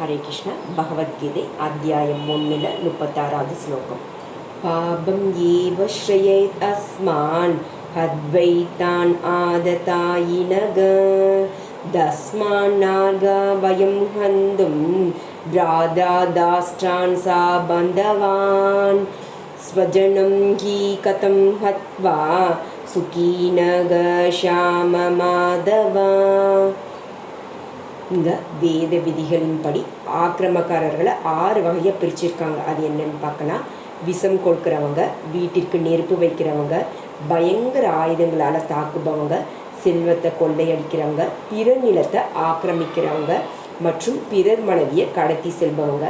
ஹரே கிருஷ்ண பகவத்கீதை அத்தியாயம் ஒன்றில் முப்பத்தாறாவது ஸ்லோகம் பாபம் ஏவ ஸ்ரயேத் அஸ்மான் ஹத்வைத்தான் ஆததாயினக தஸ்மான் நார்கா வயம் ஹந்தும் பிராதாதாஸ்டான் சா பந்தவான் स्वजनं हि कथं हत्वा सुखीनग श्याममाधवा இந்த வேத விதிகளின்படி ஆக்கிரமக்காரர்களை ஆறு வகையாக பிரிச்சிருக்காங்க. அது என்னன்னு பார்க்கலாம் விஷம் கொடுக்குறவங்க வீட்டிற்கு நெருப்பு வைக்கிறவங்க பயங்கர ஆயுதங்களால் தாக்குபவங்க செல்வத்தை கொள்ளையடிக்கிறவங்க பிற நிலத்தை ஆக்கிரமிக்கிறவங்க மற்றும் பிறர் மனைவியை கடத்தி செல்பவங்க.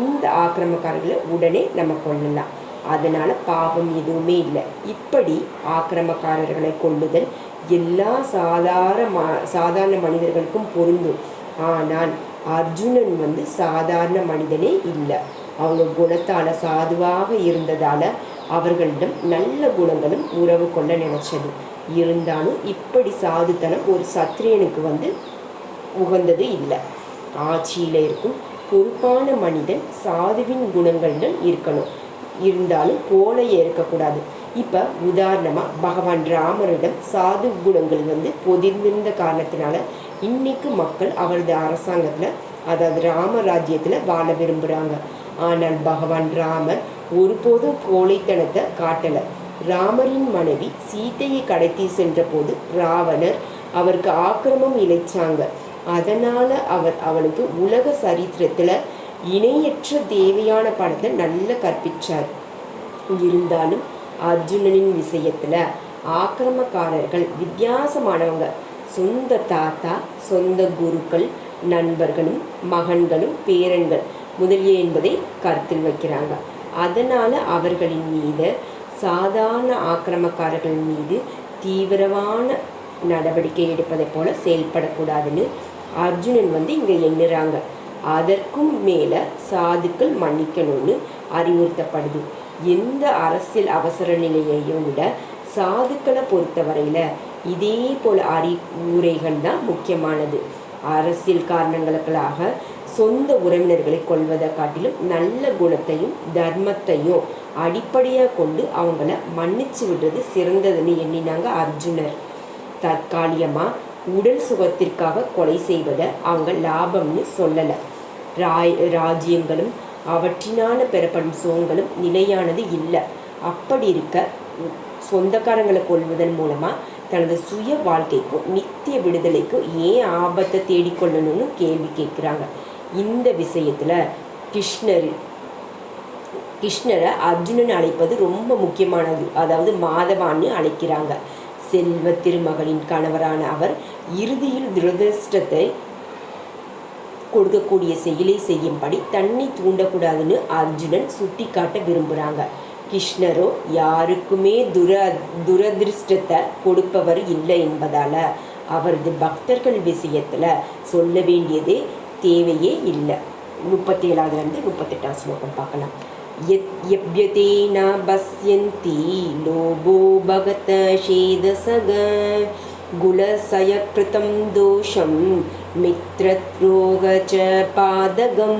இந்த ஆக்கிரமக்காரர்களை உடனே நம்ம கொள்ளலாம் அதனால் பாவம் எதுவுமே இல்லை. இப்படி ஆக்கிரமக்காரர்களை கொள்ளுதல் எல்லா சாதாரண ம சாதாரண மனிதர்களுக்கும் பொருந்தும். ஆனால் அர்ஜுனன் வந்து சாதாரண மனிதனே இல்லை. அவங்க குணத்தால் சாதுவாக இருந்ததால் அவர்களிடம் நல்ல குணங்களும் உறவு கொள்ள நினைச்சது. இருந்தாலும் இப்படி சாதுத்தனம் ஒரு சத்திரியனுக்கு வந்து உகந்தது இல்லை. ஆட்சியில் இருக்கும் பொறுப்பான மனிதன் சாதுவின் குணங்களுடன் இருக்கணும். இருந்தாலும் கோலையே இருக்கக்கூடாது இப்போ உதாரணமாக பகவான் ராமரிடம் சாது குணங்கள் வந்து பொதிந்திருந்த காரணத்தினால இன்னைக்கு மக்கள் அவரது அரசாங்கத்தில் அதாவது ராம ராஜ்யத்தில் வாழ விரும்புகிறாங்க ஆனால் பகவான் ராமர் ஒருபோதும் கோழைத்தனத்தை காட்டலை. ராமரின் மனைவி சீத்தையை கடத்தி சென்ற போது ராவணர் அவருக்கு ஆக்கிரமம் இழைச்சாங்க. அதனால் அவர் அவனுக்கு உலக சரித்திரத்தில் இணையற்ற தேவையான படத்தை நல்ல கற்பிச்சார். இருந்தாலும் அர்ஜுனனின் விஷயத்தில் ஆக்கிரமக்காரர்கள் வித்தியாசமானவங்க. சொந்த தாத்தா சொந்த குருக்கள் நண்பர்களும் மகன்களும் பேரன்கள் முதலிய என்பதை கருத்தில் வைக்கிறாங்க. அதனால் அவர்களின் மீது சாதாரண ஆக்கிரமக்காரர்கள் மீது தீவிரமான நடவடிக்கை எடுப்பதை போல செயல்படக்கூடாதுன்னு அர்ஜுனன் வந்து இங்கே எண்ணுறாங்க. அதற்கும் மேலே சாதுக்கள் மன்னிக்கணும்னு அறிவுறுத்தப்படுது. எந்த அரசியல் அவசர நிலையையும் விட சாதுக்களை பொறுத்தவரையில் இதே போல் அறிவுரைகள் தான் முக்கியமானது. அரசியல் காரணங்களுக்காக சொந்த உறவினர்களை கொள்வதை காட்டிலும் நல்ல குணத்தையும் தர்மத்தையும் அடிப்படையாக கொண்டு அவங்கள மன்னிச்சு விடுறது சிறந்ததுன்னு எண்ணினாங்க அர்ஜுனர். தற்காலிகமாக உடல் சுகத்திற்காக கொலை செய்வதை அவங்க லாபம்னு சொல்லலை. ராய் ராஜ்யங்களும் அவற்றினால பெறப்படும் சுகங்களும் நிலையானது இல்லை. அப்படி இருக்க சொந்தக்காரங்களை கொள்வதன் மூலமாக தனது சுய வாழ்க்கைக்கும் நித்திய விடுதலைக்கும் ஏன் ஆபத்தை தேடிக்கொள்ளணும்னு கேள்வி கேட்குறாங்க. இந்த விஷயத்தில் கிருஷ்ணர் கிருஷ்ணரை அர்ஜுனன் அழைப்பது ரொம்ப முக்கியமானது. அதாவது மாதவான்னு அழைக்கிறாங்க. செல்வ திருமகளின் கணவரான அவர் இறுதியில் துரதிருஷ்டத்தை கொடுக்கக்கூடிய செயலை செய்யும்படி தன்னை தூண்டக்கூடாதுன்னு அர்ஜுனன் சுட்டி காட்ட விரும்புகிறாங்க கிருஷ்ணரோ யாருக்குமே துர துரதிருஷ்டத்தை கொடுப்பவர் இல்லை என்பதால் அவரது பக்தர்கள் விஷயத்தில் சொல்ல வேண்டியதே தேவையே இல்லை முப்பத்தி ஏழாவதுலேருந்து முப்பத்தெட்டாம் ஸ்லோகம் பார்க்கலாம் यद्यप्यते न पश्यन्ति लोभो भगत शेदसग गुलसयकृतं दोषं मित्रद्रोह च पादगं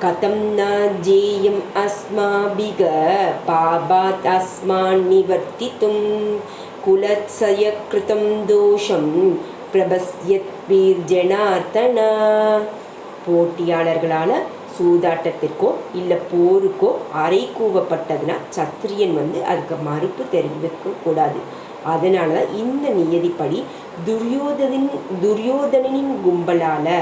கதம் நாஜேயம் அஸ்மாபிக பாபாத் அஸ்மான் நிவர்த்தித்தும் குலத்சயக்கிருதம் தோஷம் பிரபஸ்யத் பிரபஸ்யத்வீர் ஜனார்த்தனா போட்டியாளர்களான சூதாட்டத்திற்கோ இல்லை போருக்கோ அரை கூவப்பட்டதுன்னா சத்திரியன் வந்து அதுக்கு மறுப்பு தெரிவிக்க கூடாது அதனால இந்த நியதிப்படி துரியோதனின் துரியோதனனின் கும்பலால்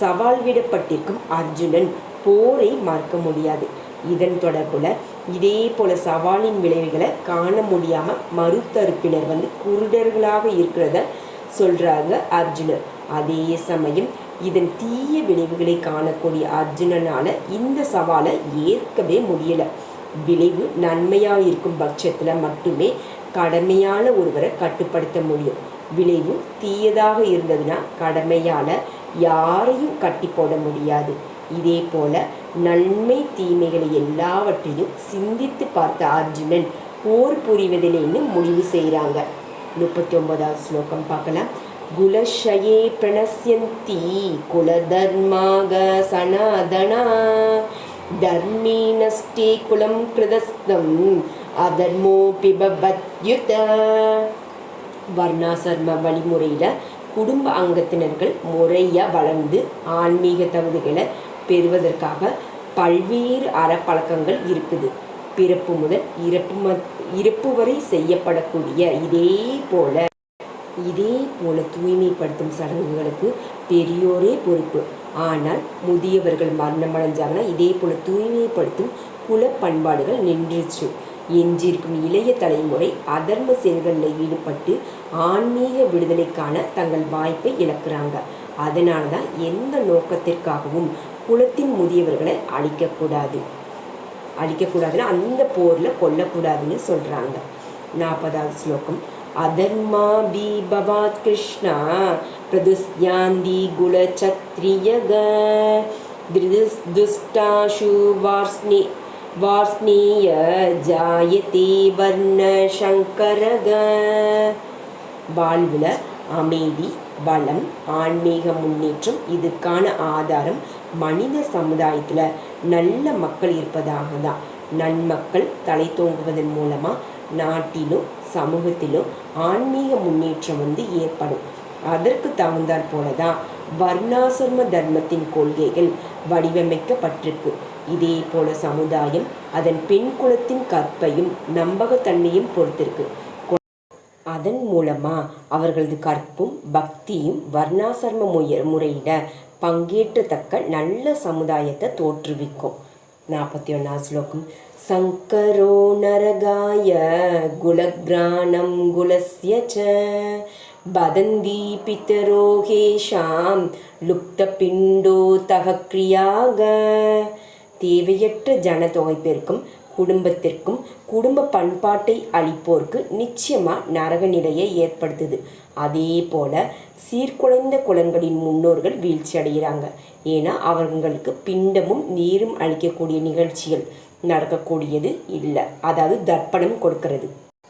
சவால் விடப்பட்டிருக்கும் அர்ஜுனன் போரை மறுக்க முடியாது. இதன் தொடர்பில் இதே போல சவாலின் விளைவுகளை காண முடியாமல் மறுத்தரப்பினர் வந்து குருடர்களாக இருக்கிறத சொல்கிறாங்க அர்ஜுனர். அதே சமயம் இதன் தீய விளைவுகளை காணக்கூடிய அர்ஜுனனால் இந்த சவாலை ஏற்கவே முடியலை. விளைவு நன்மையாக இருக்கும் பட்சத்தில் மட்டுமே கடமையான ஒருவரை கட்டுப்படுத்த முடியும். விளைவு தீயதாக இருந்ததுன்னா கடமையால் யாரையும் கட்டி போட முடியாது. இதே போல நன்மை தீமைகளை எல்லாவற்றையும் சிந்தித்து பார்த்த அர்ஜுனன் போர் புரிவதிலேன்னு முடிவு செய்கிறாங்க முப்பத்தி ஒன்பதாவது ஸ்லோகம் பார்க்கலாம். குலஷயே பிரணசியந்தி குலதர்மாக சனாதனா தர்மீ நஷ்டே குலம் கிருதஸ்தம் அதர்மோ பிபவத்யுத வர்ணாசர்ம வழிமுறையில் குடும்ப அங்கத்தினர்கள் முறையாக வளர்ந்து ஆன்மீக தகுதிகளை பெறுவதற்காக பல்வேறு அறப்பழக்கங்கள் இருக்குது. பிறப்பு முதல் இறப்பு ம இறப்பு வரை செய்யப்படக்கூடிய இதே போல இதே போல தூய்மைப்படுத்தும் சடங்குகளுக்கு பெரியோரே பொறுப்பு. ஆனால் முதியவர்கள் மரணம் அடைஞ்சாங்கன்னா இதே போல தூய்மைப்படுத்தும் குல பண்பாடுகள் நின்றுச்சு. எஞ்சிருக்கும் இளைய தலைமுறை அதர்ம செயல்களில் ஈடுபட்டு ஆன்மீக விடுதலைக்கான தங்கள் வாய்ப்பை இழக்கிறாங்க. அதனால தான் எந்த நோக்கத்திற்காகவும் குலத்தின் முதியவர்களை அழிக்கக்கூடாது. அழிக்கக்கூடாதுன்னா அந்த போரில் கொல்லக்கூடாதுன்னு சொல்கிறாங்க நாற்பதாவது ஸ்லோகம். அதர்மா பீபவாத் கிருஷ்ணா பிரதுஸ்யாந்தி குலச்சத்ரியக துஷ்டாஷு வார்ஸ்னி வார்ஸ்னேய ஜாயதே வர்ண சங்கரக. வாழ்வில் அமைதி பலம் ஆன்மீக முன்னேற்றம் இதுக்கான ஆதாரம் மனித சமுதாயத்தில் நல்ல மக்கள் இருப்பதாக தான் நன்மக்கள் தலை தோங்குவதன் மூலமாக நாட்டிலும் சமூகத்திலும் ஆன்மீக முன்னேற்றம் வந்து ஏற்படும். அதற்கு தகுந்தாற் போல தான் வர்ணாசிரம தர்மத்தின் கொள்கைகள் வடிவமைக்கப்பட்டிருக்கு. இதே போல சமுதாயம் அதன் பெண் குலத்தின் கற்பையும் நம்பகத்தன்மையும் பொறுத்திருக்கு. அதன் மூலமா அவர்களது கற்பும் பக்தியும் வர்ணாசிரம முய முறையில பங்கேற்றத்தக்க நல்ல சமுதாயத்தை தோற்றுவிக்கும். நாற்பத்தி ஒன்றாம் ஸ்லோகம். சங்கரோ நரகாய குலக்ராணம் குலஸ்ய ச வதந்தி பித்தரோகேஷாம் லுப்த பிண்டோ தகக்ரியாக. தேவையற்ற ஜனத்தொகை பெருக்கும் குடும்பத்திற்கும் குடும்ப பண்பாட்டை அளிப்போர்க்கு நிச்சயமாக நரக நிலையை ஏற்படுத்துது. அதே போல சீர்குலைந்த குளங்களின் முன்னோர்கள் வீழ்ச்சி அடைகிறாங்க. ஏன்னா அவங்களுக்கு பிண்டமும் நீரும் அளிக்கக்கூடிய நிகழ்ச்சிகள் நடக்கக்கூடியது இல்லை. அதாவது தர்ப்பணம் கொடுக்கிறது.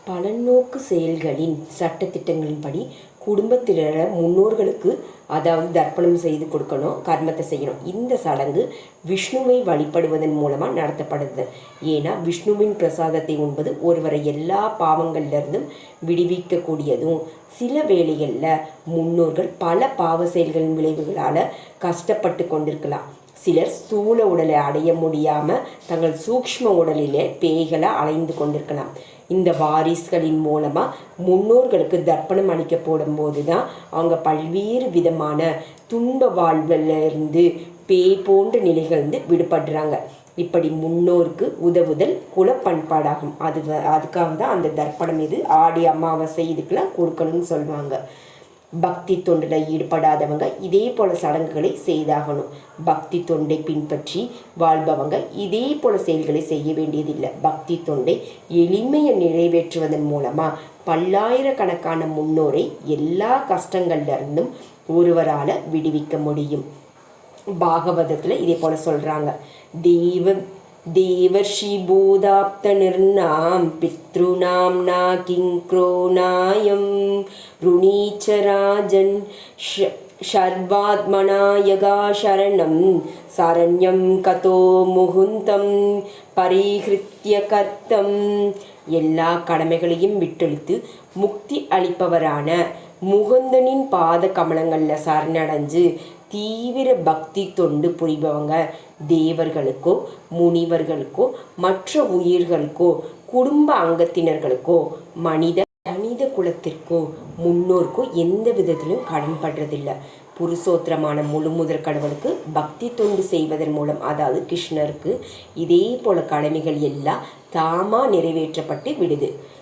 பலநோக்கு செயல்களின் சட்டத்திட்டங்களின்படி குடும்பத்தினர் முன்னோர்களுக்கு அதாவது தர்ப்பணம் செய்து கொடுக்கணும் கர்மத்தை செய்யணும். இந்த சடங்கு விஷ்ணுவை வழிபடுவதன் மூலமாக நடத்தப்படுது. ஏன்னா விஷ்ணுவின் பிரசாதத்தை உண்பது ஒருவரை எல்லா பாவங்கள்லேருந்தும் விடுவிக்கக்கூடியதும் சில வேளைகளில் முன்னோர்கள் பல பாவ செயல்களின் விளைவுகளால் கஷ்டப்பட்டு கொண்டிருக்கலாம். சிலர் ஸ்தூல உடலை அடைய முடியாமல் தங்கள் சூக்ஷ்ம உடலிலே பேய்களை அலைந்து கொண்டிருக்கலாம். இந்த வாரிசுகளின் மூலமாக முன்னோர்களுக்கு தர்ப்பணம் அளிக்க போடும்போது தான் அவங்க பல்வேறு விதமான துன்ப வாழ்விலிருந்து பேய் போன்ற நிலைகள்ந்து விடுபடுறாங்க. இப்படி முன்னோருக்கு உதவுதல் குல பண்பாடாகும் அது அதுக்காக தான் அந்த தர்ப்பணம் இது ஆடி அமாவாசை இதுக்கெல்லாம் கொடுக்கணும்னு சொல்லுவாங்க. பக்தி தொண்டில் ஈடுபடாதவங்க இதே போல சடங்குகளை செய்தாகணும். பக்தி தொண்டை பின்பற்றி வாழ்பவங்க இதே போல செயல்களை செய்ய வேண்டியதில்லை. பக்தி தொண்டை எளிமையை நிறைவேற்றுவதன் மூலமாக பல்லாயிரக்கணக்கான முன்னோரை எல்லா கஷ்டங்கள்லேருந்தும் ஒருவரால் விடுவிக்க முடியும். பாகவதத்தில் இதே போல சொல்கிறாங்க தெய்வ देवर्षिबोधाप्तनिर्नां पितॄणां न किङ्क्रोनायं ऋणीच राजन् शर्वात्मनायगा शरणं சரண்யம் கதோ முகுந்தம் பரிகிருத்திய கர்த்தம் எல்லா கடமைகளையும் விட்டெழுத்து முக்தி அளிப்பவரான முகுந்தனின் பாத கமலங்களில் சரணடைஞ்சு தீவிர பக்தி தொண்டு புரிபவங்க தேவர்களுக்கோ முனிவர்களுக்கோ மற்ற உயிர்களுக்கோ குடும்ப அங்கத்தினர்களுக்கோ மனித மனித குலத்திற்கோ முன்னோர்க்கோ எந்த விதத்திலும் கடன்படுறதில்லை புருஷோத்திரமான முழு முதற் கடவுளுக்கு பக்தி தொண்டு செய்வதன் மூலம் அதாவது கிருஷ்ணருக்கு இதே போல கடமைகள் எல்லாம் தாமா நிறைவேற்றப்பட்டு விடுது.